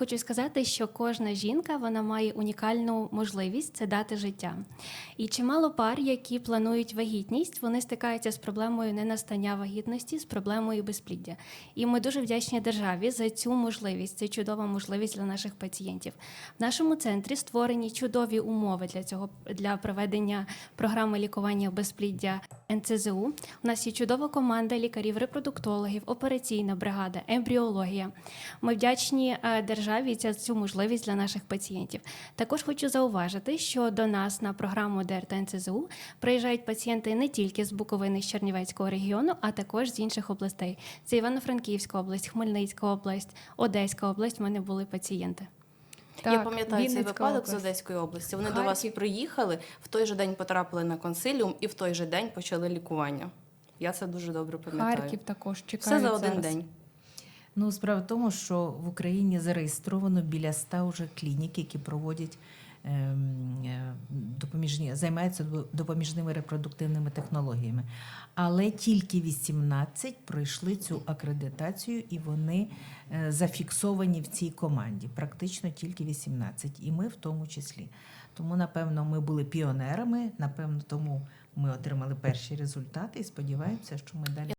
Хочу сказати, що кожна жінка вона має унікальну можливість це дати життя. І чимало пар, які планують вагітність, вони стикаються з проблемою ненастання вагітності, з проблемою безпліддя. І ми дуже вдячні державі за цю можливість. Це чудова можливість для наших пацієнтів. В нашому центрі створені чудові умови для цього для проведення програми лікування безпліддя НЦЗУ. У нас є чудова команда лікарів-репродуктологів, операційна бригада, ембріологія. Ми вдячні е, державі за цю можливість для наших пацієнтів. Також хочу зауважити, що до нас на програму ДРТ НЦЗУ приїжджають пацієнти не тільки з Буковини з Чернівецького регіону, а також з інших областей. Це Івано-Франківська область, Хмельницька область, Одеська область. В мене були пацієнти. Я пам'ятаю цей випадок випадок з. Одеської області. Вони до вас приїхали, в той же день потрапили на консиліум і в той же день почали лікування. Я це дуже добре пам'ятаю. Харків також Все за один зараз. день. Ну, справа в тому, що в Україні зареєстровано біля ста уже клінік, які проводять ем, е, допоміжні, займаються до- допоміжними репродуктивними технологіями. Але тільки 18 пройшли цю акредитацію і вони е, зафіксовані в цій команді. Практично тільки 18, і ми в тому числі. Тому, напевно, ми були піонерами, напевно, тому ми отримали перші результати і сподіваємося, що ми далі.